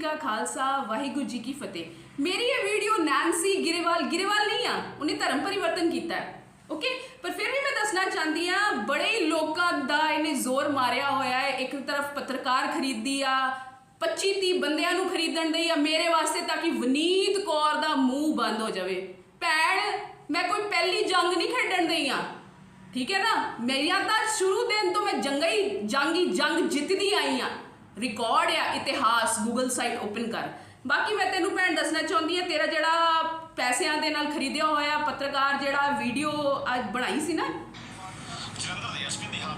ਕਾ ਖਾਲਸਾ, ਵਾਹਿਗੁਰੂ ਜੀ ਕੀ ਫਤਿਹ। ਮੇਰੀ ਇਹ ਵੀਡੀਓ ਨੈਂਸੀ ਗਿਰੇਵਾਲ ਗਿਰੇਵਾਲ ਨਹੀਂ ਆ, ਉਹਨੇ ਧਰਮ ਪਰਿਵਰਤਨ ਕੀਤਾ ਹੈ। ਓਕੇ ਪਰ ਫਿਰ ਵੀ ਮੈਂ ਦੱਸਣਾ ਚਾਹੁੰਦੀ ਆ, ਬੜੇ ਲੋਕਾਂ ਦਾ ਇਹਨੇ ਜ਼ੋਰ ਮਾਰਿਆ ਹੋਇਆ ਹੈ। ਇੱਕ ਤਰਫ ਪੱਤਰਕਾਰ ਖਰੀਦੀ ਆ 25 30 ਬੰਦਿਆਂ ਨੂੰ ਖਰੀਦਣ ਦੇ ਆ, ਮੇਰੇ ਵਾਸਤੇ ਤਾਂ ਕਿ ਵਨੀਤ ਕੌਰ ਦਾ ਮੂੰਹ ਬੰਦ ਹੋ ਜਾਵੇ। ਭੈਣ, ਮੈਂ ਕੋਈ ਪਹਿਲੀ ਜੰਗ ਨਹੀਂ ਖੇਡਣ ਦਈ ਆ। ਠੀਕ ਹੈ ਨਾ? ਮੇਰੀਆਂ ਤਾਂ ਸ਼ੁਰੂ ਦਿਨ ਤੋਂ ਮੈਂ ਜੰਗਾਂ ਹੀ ਜੰਗੀ ਜੰਗ ਜਿੱਤਦੀ ਆਈ ਆ। ਰਿਕਾਰਡ ਆ ਇਤਿਹਾਸ ਗੂਗਲ ਸਾਈਟ ਓਪਨ ਕਰ। ਬਾਕੀ ਮੈਂ ਤੈਨੂੰ ਭੈਣ ਦੱਸਣਾ ਚਾਹੁੰਦੀ ਆ ਤੇਰਾ ਜਿਹੜਾ ਪੈਸਿਆਂ ਦੇ ਨਾਲ ਖਰੀਦਿਆ ਹੋਇਆ ਪੱਤਰਕਾਰ ਜਿਹੜਾ ਵੀਡੀਓ ਅੱਜ ਬਣਾਈ ਸੀ ਨਾ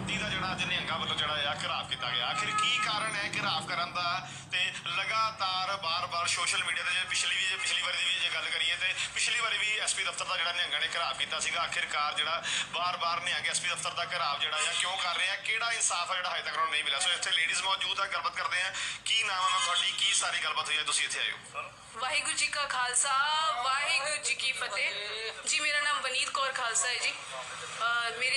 ਦੇ ਦਾ ਜਿਹੜਾ ਅੱਜ ਨਿਹੰਗਾਂ ਵੱਲੋਂ ਜਿਹੜਾ ਆ ਘਰਾਵ ਕੀਤਾ ਗਿਆ। ਆਖਿਰ ਕੀ ਕਾਰਨ ਹੈ ਘਰਾਵ ਕਰਨ ਦਾ? ਤੇ ਲਗਾਤਾਰ ਬਾਰ-ਬਾਰ ਸੋਸ਼ਲ ਮੀਡੀਆ ਤੇ ਜੇ ਪਿਛਲੀ ਵੀ ਪਿਛਲੀ ਵਾਰੀ ਦੀ ਜੇ ਗੱਲ ਕਰੀਏ ਤੇ ਪਿਛਲੀ ਵਾਰੀ ਵੀ ਐਸਪੀ ਦਫ਼ਤਰ ਦਾ ਜਿਹੜਾ ਨਿਹੰਗਾਂ ਨੇ ਘਰਾਵ ਕੀਤਾ ਸੀਗਾ। ਆਖਿਰਕਾਰ ਜਿਹੜਾ ਬਾਰ-ਬਾਰ ਨਿਹੰਗ ਐਸਪੀ ਦਫ਼ਤਰ ਦਾ ਘਰਾਵ ਜਿਹੜਾ ਆ ਕਿਉਂ ਕਰ ਰਹੇ? ਕਿਹੜਾ ਇਨਸਾਫ ਆ ਜਿਹੜਾ ਹਜੇ ਤੱਕ ਨਹੀਂ ਮਿਲਿਆ? ਸੋ ਇੱਥੇ ਲੇਡੀਜ਼ ਮੌਜੂਦ ਆ, ਗੱਲਬਾਤ ਕਰਦੇ ਆ। ਕੀ ਨਾਮ ਹੈ ਤੁਹਾਡੀ? ਕੀ ਸਾਰੀ ਗੱਲਬਾਤ ਹੋਈ ਹੈ? ਤੁਸੀਂ ਇੱਥੇ ਆਏ ਹੋ ਵਾਹਿਗੁਰੂ ਜੀ ਕਾ ਖਾਲਸਾ, ਵਾਹਿਗੁਰੂ ਜੀ ਕੀ ਫਤਿਹ। ਜੀ, ਮੇਰਾ ਨਾਮ ਵਨੀਤ ਕੌਰ ਖਾਲਸਾ ਹੈ ਜੀ।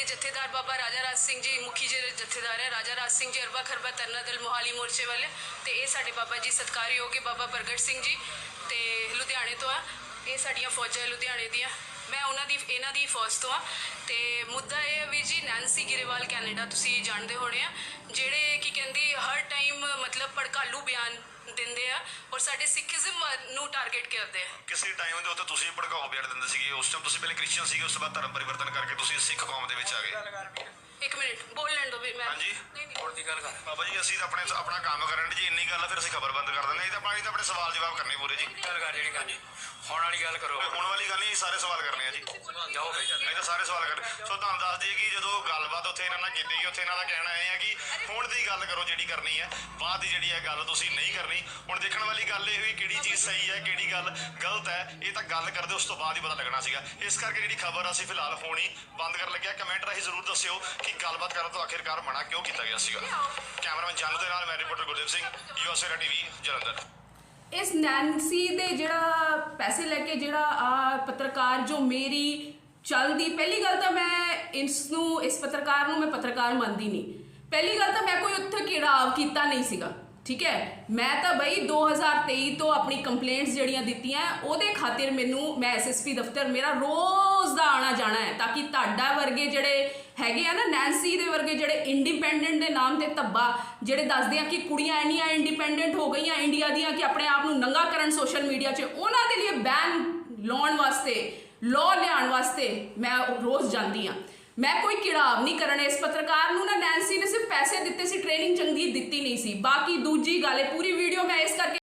ਜਥੇਦਾਰ ਬਾਬਾ ਰਾਜਾ ਰਾਜ ਸਿੰਘ ਜੀ, ਮੁਖੀ ਜੀ ਜਥੇਦਾਰ ਹੈ, ਰਾਜਾ ਰਾਜ ਸਿੰਘ ਜੀ, ਅਰਬਾ ਖਰਬਾ ਤਰਨਾ ਦਲ, ਮੋਹਾਲੀ ਮੋਰਚੇ ਵਾਲੇ। ਤੇ ਇਹ ਸਾਡੇ ਬਾਬਾ ਜੀ ਸਤਕਾਰਯੋਗ ਬਾਬਾ ਪ੍ਰਗਟ ਸਿੰਘ ਜੀ। ਤੇ ਲੁਧਿਆਣੇ ਤੋਂ ਆ। ਇਹ ਸਾਡੀਆਂ ਫੌਜਾਂ ਲੁਧਿਆਣੇ ਦੀਆਂ। ਮੈਂ ਉਹਨਾਂ ਦੀ ਇਹਨਾਂ ਦੀ ਫੌਜ ਤੋਂ ਆ। ਤੇ ਮੁੱਦਾ ਇਹ ਹੈ ਵੀ ਜੀ ਨੈਂਸੀ ਗਿਰੇਵਾਲ ਕੈਨੇਡਾ ਤੁਸੀਂ ਜਾਣਦੇ ਹੋਣੇ ਆ ਜਿਹੜੇ ਕੀ ਕਹਿੰਦੀ ਹਰ ਟਾਈਮ ਮਤਲਬ ਭੜਕਾਲੂ ਬਿਆਨ ਦਿੰਦੇ ਆ ਔਰ ਸਾਡੇ ਸਿੱਖੀਜ਼ਮ ਨੂੰ ਟਾਰਗੇਟ ਕਰਦੇ ਆ। ਕਿਸੇ ਟਾਈਮ ਦੇ ਉੱਤੇ ਤੁਸੀਂ ਭੜਕਾਓ ਬਿਆਨ ਦਿੰਦੇ ਸੀਗੇ ਉਸ ਟਾਈਮ ਤੁਸੀਂ ਪਹਿਲੇ ਕ੍ਰਿਸਚੀਅਨ ਸੀਗੇ ਉਸ ਤੋਂ ਬਾਅਦ ਧਰਮ ਪਰਿਵਰਤਨ ਕਰਕੇ ਤੁਸੀਂ ਸਿੱਖ ਕੌਮ ਦੇ ਵਿੱਚ ਆ ਗਏ। ਇੱਕ ਮਿੰਟ ਬੋਲ ਲੈਣ ਦੋ ਵੀ ਮੈਂ ਹਾਂਜੀ। ਨਹੀਂ ਨਹੀਂ। ਹੁਣ ਦੀ ਗੱਲ ਕਰ ਬਾਬਾ ਜੀ ਅਸੀਂ ਤਾਂ ਆਪਣੇ ਆਪਣਾ ਕੰਮ ਕਰਨ ਜੀ ਇੰਨੀ ਗੱਲ ਆ ਫਿਰ ਅਸੀਂ ਖਬਰ ਬੰਦ ਕਰ ਦਿੰਦੇ ਇਹ ਤਾਂ ਆਪਾਂ ਇਹ ਤਾਂ ਆਪਣੇ ਸਵਾਲ ਜਵਾਬ ਕਰਨੇ ਪੂਰੇ ਜੀ। ਗੱਲ ਕਰ ਜਿਹੜੀ ਕਰਨੀ ਹੁਣ ਵਾਲੀ ਗੱਲ ਕਰੋ। ਹੁਣ ਵਾਲੀ ਗੱਲ ਨਹੀਂ ਸਾਰੇ ਸਵਾਲ ਕਰਨੇ ਆ ਜੀ। ਜਾਓ ਨਹੀਂ ਤਾਂ ਸਾਰੇ ਸਵਾਲ ਕਰ ਸੋ ਤੁਹਾਨੂੰ ਦੱਸ ਦਈਏ ਕਿ ਜਦੋਂ ਗੱਲਬਾਤ ਉੱਥੇ ਇਹਨਾਂ ਨਾਲ ਕੀਤੀ ਗਈ ਉੱਥੇ ਇਹਨਾਂ ਦਾ ਕਹਿਣਾ ਇਹ ਹੈ ਕਿ ਹੁਣ ਦੀ ਗੱਲ ਕਰੋ ਜਿਹੜੀ ਕਰਨੀ ਹੈ ਬਾਅਦ ਦੀ ਜਿਹੜੀ ਹੈ ਗੱਲ ਤੁਸੀਂ ਨਹੀਂ ਕਰਨੀ। ਹੁਣ ਦੇਖਣ ਵਾਲੀ ਗੱਲ ਇਹ ਹੋਈ ਕਿਹੜੀ ਚੀਜ਼ ਸਹੀ ਹੈ ਕਿਹੜੀ ਗੱਲ ਗਲਤ ਹੈ ਇਹ ਤਾਂ ਗੱਲ ਕਰਦੇ ਉਸ ਤੋਂ ਬਾਅਦ ਹੀ ਪਤਾ ਲੱਗਣਾ ਸੀਗਾ। ਇਸ ਕਰਕੇ ਜਿਹੜੀ ਖਬਰ ਅਸੀਂ ਫਿਲਹਾਲ ਹੋਣੀ ਬੰਦ ਕਰਨ ਲੱਗਿਆ। ਕਮੈਂਟ ਰਾਹੀਂ ਜ਼ਰੂਰ ਦੱਸਿਓ ਕਿ ਗੱਲਬਾਤ ਕਰਨ ਤੋਂ ਆਖਿਰਕਾਰ ਮਨਾ ਕਿਉਂ ਕੀਤਾ ਗਿਆ ਸੀਗਾ? ਕੈਮਰਾਮੈਨ ਜੰਗ ਦੇ ਨਾਲ ਮੈਂ reporter Gurdev Singh USA TV Jalandhar. ਇਸ ਨੈਂਸੀ ਦੇ ਜਿਹੜਾ ਪੈਸੇ ਲੈ ਕੇ ਜਿਹੜਾ ਆ ਪੱਤਰਕਾਰ ਜੋ ਮੇਰੀ ਚੱਲਦੀ, ਪਹਿਲੀ ਗੱਲ ਤਾਂ ਮੈਂ ਇਸ ਨੂੰ, ਇਸ ਪੱਤਰਕਾਰ ਨੂੰ ਮੈਂ ਪੱਤਰਕਾਰ ਮੰਨਦੀ ਨਹੀਂ। ਪਹਿਲੀ ਗੱਲ ਤਾਂ ਮੈਂ ਕੋਈ ਉੱਥੇ ਕਿਹੜਾ ਕੀਤਾ ਨਹੀਂ ਸੀਗਾ। ਠੀਕ ਹੈ? ਮੈਂ ਤਾਂ ਬਈ 2023 ਤੋਂ ਆਪਣੀ ਕੰਪਲੇਂਟਸ ਜਿਹੜੀਆਂ ਦਿੱਤੀਆਂ, ਉਹਦੇ ਖਾਤਰ ਮੈਨੂੰ, ਮੈਂ ਐਸਐਸਪੀ ਦਫ਼ਤਰ ਮੇਰਾ ਰੋਜ਼ ਦਾ ਆਣਾ ਜਾਣਾ ਹੈ, ਤਾਂ ਕਿ ਤੁਹਾਡਾ ਵਰਗੇ ਜਿਹੜੇ ਹੈਗੇ ਆ ਨਾ ਨੈਂਸੀ ਦੇ ਵਰਗੇ ਜਿਹੜੇ ਇੰਡੀਪੈਂਡੈਂਟ ਦੇ ਨਾਮ ਤੇ ਧੱਬਾ, ਜਿਹੜੇ ਦੱਸਦੇ ਆ ਕਿ ਕੁੜੀਆਂ ਇੰਨੀਆਂ ਇੰਡੀਪੈਂਡੈਂਟ ਹੋ ਗਈਆਂ ਇੰਡੀਆ ਦੀਆਂ ਕਿ ਆਪਣੇ ਆਪ ਨੂੰ ਨੰਗਾ ਕਰਨ ਸੋਸ਼ਲ ਮੀਡੀਆ 'ਚ, ਉਹਨਾਂ ਦੇ ਲਈ ਬੈਨ ਲਾਉਣ ਵਾਸਤੇ ਲਾਅ ਲਿਆਉਣ ਵਾਸਤੇ ਮੈਂ ਰੋਜ਼ ਜਾਂਦੀ ਆ ਮੈਂ ਕੋਈ ਕਿੜਾਵ ਨਹੀਂ ਕਰਨ ਇਸ ਪੱਤਰਕਾਰ ਨੂੰ ਨਾ ਨੈਂਸੀ ਨੇ ਸਿਰਫ ਪੈਸੇ ਦਿੱਤੇ ਸੀ ਟ੍ਰੇਨਿੰਗ ਚੰਗੀ ਦਿੱਤੀ ਨਹੀਂ ਸੀ। ਬਾਕੀ ਦੂਜੀ ਗੱਲ ਇਹ ਪੂਰੀ ਵੀਡੀਓ ਮੈਂ ਇਸ ਕਰਕੇ